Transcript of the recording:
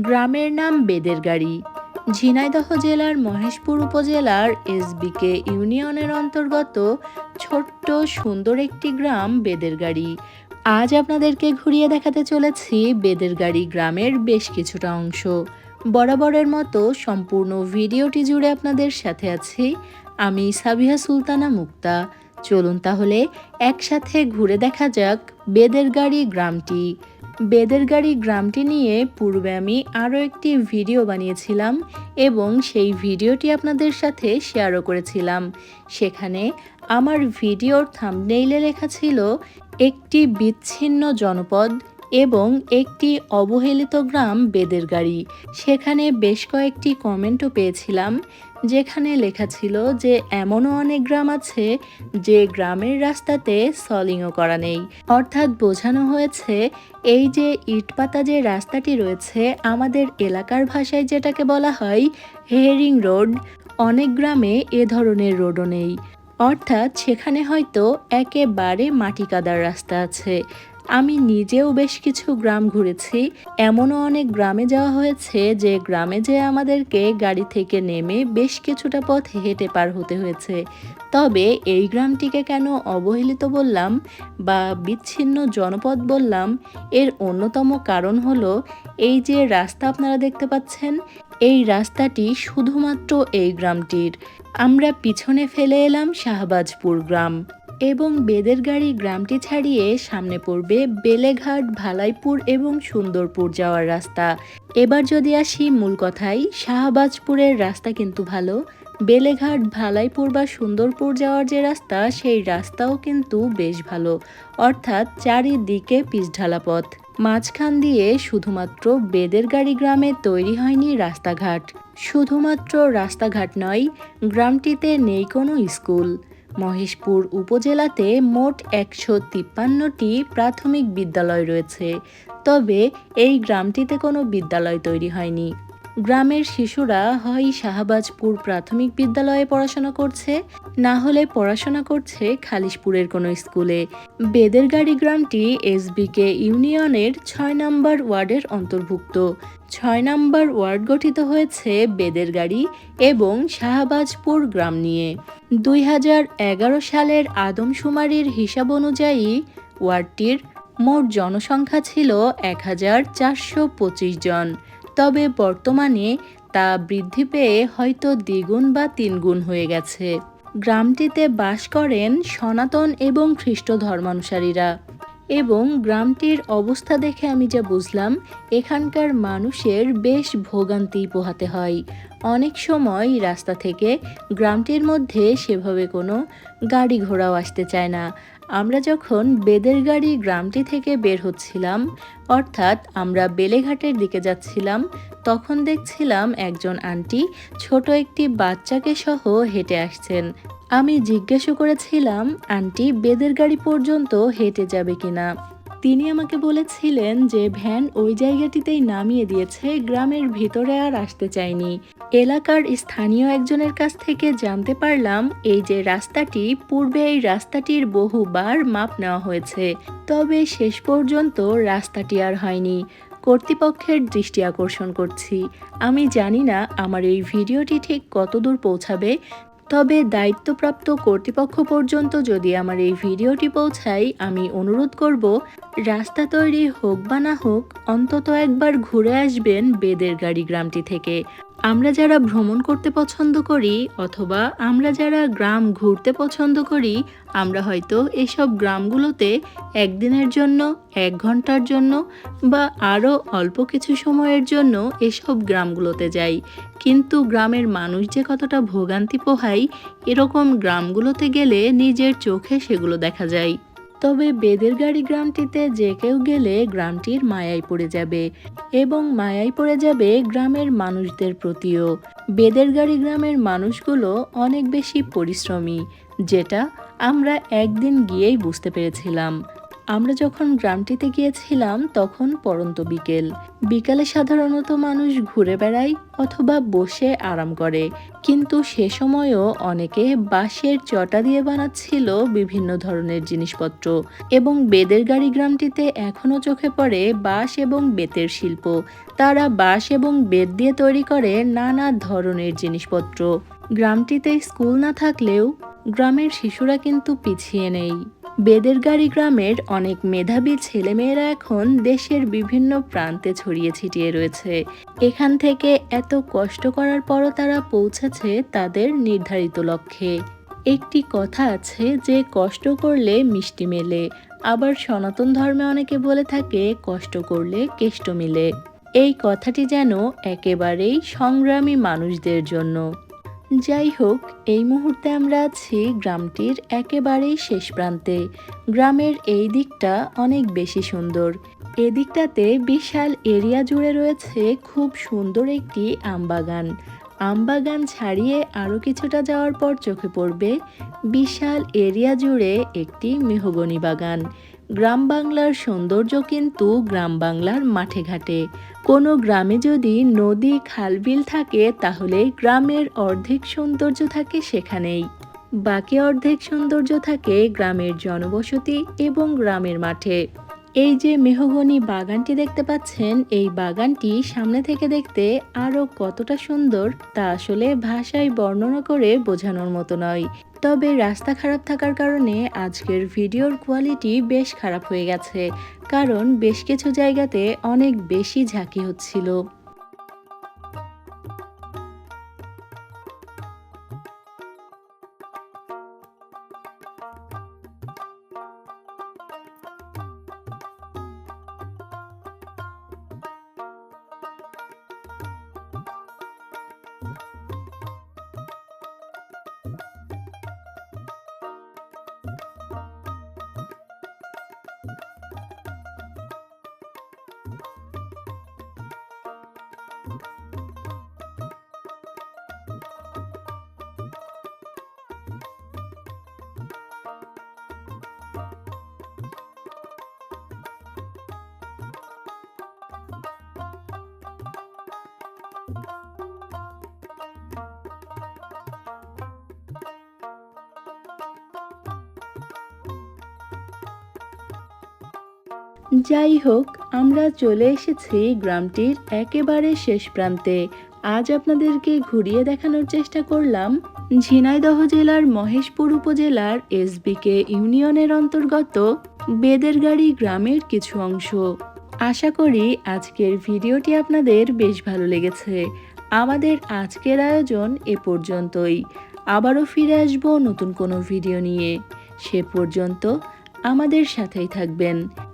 গ্রামের নাম বেদেরগাড়ি। ঝিনাইদহ জেলার মহেশপুর উপজেলার এসবিকে ইউনিয়নের অন্তর্গত ছোট্ট সুন্দর একটি গ্রাম বেদেরগাড়ি। আজ আপনাদেরকে ঘুরিয়ে দেখাতে চলেছি বেদেরগাড়ি গ্রামের বেশ কিছুটা অংশ। বরাবরের মতো সম্পূর্ণ ভিডিওটি জুড়ে আপনাদের সাথে আছি। আমি সাবিহা সুলতানা মুক্তা। চলুন তাহলে একসাথে ঘুরে দেখা যাক বেদেরগাড়ি গ্রামটি। বেদেরগাড়ি গ্রামটি নিয়ে পূর্বে আমি আরও একটি ভিডিও বানিয়েছিলাম এবং সেই ভিডিওটি আপনাদের সাথে শেয়ারও করেছিলাম। সেখানে আমার ভিডিওর থামনেইলে লেখা ছিল, একটি বিচ্ছিন্ন জনপদ এবং একটি অবহেলিত গ্রাম বেদেরগাড়ি সেখানে বেশ কয়েকটি কমেন্টও পেয়েছিলাম, যেখানে লেখা ছিল যে, এমনও অনেক গ্রাম আছে যে গ্রামের রাস্তাতে সলিংও করা নেই। অর্থাৎ বোঝানো হয়েছে, এই যে ইটপাতা যে রাস্তাটি রয়েছে, আমাদের এলাকার ভাষায় যেটাকে বলা হয় হেয়ারিং রোড, অনেক গ্রামে এ ধরনের রোডও নেই। অর্থাৎ সেখানে হয়তো একেবারে মাটি কাদার রাস্তা আছে। আমি নিজেও বেশ কিছু গ্রাম ঘুরেছি। এমনও অনেক গ্রামে যাওয়া হয়েছে যে গ্রামে যে আমাদেরকে গাড়ি থেকে নেমে বেশ কিছুটা পথ হেঁটে পার হতে হয়েছে। তবে এই গ্রামটিকে কেন অবহেলিত বললাম বা বিচ্ছিন্ন জনপদ বললাম, এর অন্যতম কারণ হলো এই যে রাস্তা আপনারা দেখতে পাচ্ছেন, এই রাস্তাটি শুধুমাত্র এই গ্রামটির। আমরা পিছনে ফেলে এলাম শাহবাজপুর গ্রাম। এবং বেদেরগাড়ি গ্রামটি ছাড়িয়ে সামনে পড়বে বেলেঘাট, ভালাইপুর এবং সুন্দরপুর যাওয়ার রাস্তা। এবার যদি আসি মূল কথাই শাহবাজপুরের রাস্তা কিন্তু ভালো। বেলেঘাট, ভালাইপুর বা সুন্দরপুর যাওয়ার যে রাস্তা, সেই রাস্তাও কিন্তু বেশ ভালো। অর্থাৎ চারিদিকে পিচঢালা পথ। মাঝখান দিয়ে শুধুমাত্র বেদেরগাড়ি গ্রামে তৈরি হয়নি রাস্তাঘাট। শুধুমাত্র রাস্তাঘাট নয়, গ্রামটিতে নেই কোনো স্কুল। মহেশপুর উপজেলাতে মোট একশো তিপ্পান্নটি প্রাথমিক বিদ্যালয় রয়েছে। তবে এই গ্রামটিতে কোনো বিদ্যালয় তৈরি হয়নি। গ্রামের শিশুরা হয় শাহবাজপুর প্রাথমিক বিদ্যালয়ে পড়াশোনা করছে, না হলে পড়াশোনা করছে খালিশপুরের কোনো স্কুলে। বেদেরগাড়ি গ্রামটি এসবিকে ইউনিয়নের ছয় নম্বর ওয়ার্ডের অন্তর্ভুক্ত। ছয় নম্বর ওয়ার্ড গঠিত হয়েছে বেদেরগাড়ি এবং শাহবাজপুর গ্রাম নিয়ে। দুই হাজার এগারো সালের আদমশুমারির হিসাব অনুযায়ী ওয়ার্ডটির মোট জনসংখ্যা ছিল এক হাজার চারশো পঁচিশ জন। তবে বর্তমানে তা বৃদ্ধি পেয়ে হয়তো দ্বিগুণ বা তিনগুণ হয়ে গেছে। গ্রামটিতে বাস করেন সনাতন এবং খ্রিস্ট ধর্মানুসারীরা। এবং গ্রামটির অবস্থা দেখে আমি যা বুঝলাম, এখানকার মানুষের বেশ ভোগান্তি পোহাতে হয়। অনেক সময় রাস্তা থেকে গ্রামটির মধ্যে সেভাবে কোনো গাড়ি ঘোড়াও আসতে চায় না। আমরা যখন বেদের গাড়ি গ্রামটি থেকে বের হচ্ছিলাম, অর্থাৎ আমরা বেলেঘাটের দিকে যাচ্ছিলাম, তখন দেখছিলাম একজন আন্টি ছোট একটি বাচ্চাকে সহ হেঁটে আসছেন। আমি জিজ্ঞাসা করেছিলাম, আন্টি, বেদের গাড়ি পর্যন্ত হেঁটে যাবে কিনা? তিনি আমাকে বলেছিলেন যে ভ্যান ওই জায়গাটিতেই নামিয়ে দিয়েছে, গ্রামের ভিতরে আর আসতে চায়নি এলাকার স্থানীয় একজনের কাছ থেকে জানতে পারলাম, এই যে রাস্তাটি, পূর্বে এই রাস্তাটির বহুবার মাপ নেওয়া হয়েছে। তবে শেষ পর্যন্ত রাস্তাটি আর হয়নি। কর্তৃপক্ষের দৃষ্টি আকর্ষণ করছি। আমি জানি না আমার এই ভিডিওটি ঠিক কতদূর পৌঁছাবে তবে দায়িত্বপ্রাপ্ত কর্তৃপক্ষ পর্যন্ত যদি আমার এই ভিডিওটি পৌঁছায়, আমি অনুরোধ করব, রাস্তা তৈরি হোক বা না হোক, অন্তত একবার ঘুরে আসবেন বেদের গাড়ি গ্রামটি থেকে। আমরা যারা ভ্রমণ করতে পছন্দ করি অথবা আমরা যারা গ্রাম ঘুরতে পছন্দ করি, আমরা হয়তো এসব গ্রামগুলোতে একদিনের জন্য, এক ঘণ্টার জন্য বা আরও অল্প কিছু সময়ের জন্য এসব গ্রামগুলোতে যাই। কিন্তু গ্রামের মানুষ যে কতটা ভোগান্তি পোহায়, এরকম গ্রামগুলোতে গেলে নিজের চোখে সেগুলো দেখা যায়। তবে বেদেরগাড়ি গ্রামটিতে যে কেউ গেলে গ্রামটির মায়াই পড়ে যাবে এবং মায়াই পড়ে যাবে গ্রামের মানুষদের প্রতিও। বেদেরগাড়ি গ্রামের মানুষগুলো অনেক বেশি পরিশ্রমী, যেটা আমরা একদিন গিয়েই বুঝতে পেরেছিলাম। আমরা যখন গ্রামটিতে গিয়েছিলাম, তখন পরন্ত বিকেল। বিকালে সাধারণত মানুষ ঘুরে বেড়ায় অথবা বসে আরাম করে। কিন্তু সে সময়ও অনেকে বাঁশের চটা দিয়ে বানাচ্ছিল বিভিন্ন ধরনের জিনিসপত্র এবং বেদের গাড়ি গ্রামটিতে এখনও চোখে পড়ে বাঁশ এবং বেতের শিল্প। তারা বাঁশ এবং বেত দিয়ে তৈরি করে নানা ধরনের জিনিসপত্র। গ্রামটিতে স্কুল না থাকলেও গ্রামের শিশুরা কিন্তু পিছিয়ে নেই। বেদেরগাড়ি গ্রামের অনেক মেধাবী ছেলেমেয়েরা এখন দেশের বিভিন্ন প্রান্তে ছড়িয়ে ছিটিয়ে রয়েছে। এখান থেকে এত কষ্ট করার পরও তারা পৌঁছেছে তাদের নির্ধারিত লক্ষ্যে। একটি কথা আছে যে, কষ্ট করলে মিষ্টি মেলে। আবার সনাতন ধর্মে অনেকে বলে থাকে, কষ্ট করলে কেষ্ট মিলে। এই কথাটি যেন একেবারেই সংগ্রামী মানুষদের জন্য। যাই হোক, এই মুহূর্তে আমরা আছি গ্রামটির একেবারেই শেষ প্রান্তে। গ্রামের এই দিকটা অনেক বেশি সুন্দর। এদিকটাতে বিশাল এরিয়া জুড়ে রয়েছে খুব সুন্দর একটি আমবাগান। আমবাগান ছাড়িয়ে আরও কিছুটা যাওয়ার পর চোখে পড়বে বিশাল এরিয়া জুড়ে একটি মেহগনি বাগান। গ্রাম বাংলার সৌন্দর্য কিন্তু গ্রাম বাংলার মাঠে ঘাটে। কোনো গ্রামে যদি নদী, খালবিল থাকে, তাহলে গ্রামের অর্ধেক সৌন্দর্য থাকে সেখানেই। বাকি অর্ধেক সৌন্দর্য থাকে গ্রামের জনবসতি এবং গ্রামের মাঠে। এই যে মেহগনি বাগানটি দেখতে পাচ্ছেন, এই বাগানটি সামনে থেকে দেখতে আরও কতটা সুন্দর তা আসলে ভাষায় বর্ণনা করে বোঝানোর মতো নয়। তবে রাস্তা খারাপ থাকার কারণে আজকের ভিডিওর কোয়ালিটি বেশ খারাপ হয়ে গেছে, কারণ বেশ কিছু জায়গাতে অনেক বেশি ঝাঁকি হচ্ছিল। যাই হোক, আমরা চলে এসেছি গ্রামটির একেবারে শেষ প্রান্তে। আজ আপনাদেরকে ঘুরিয়ে দেখানোর চেষ্টা করলাম ঝিনাইদহ জেলার মহেশপুর উপজেলার এসবিকে ইউনিয়নের অন্তর্গত বেদেরগাড়ি গ্রামের কিছু অংশ। আশা করি আজকের ভিডিওটি আপনাদের বেশ ভালো লেগেছে। আমাদের আজকের আয়োজন এ পর্যন্তই। আবারও ফিরে আসব নতুন কোনো ভিডিও নিয়ে। সে পর্যন্ত আমাদের সাথেই থাকবেন।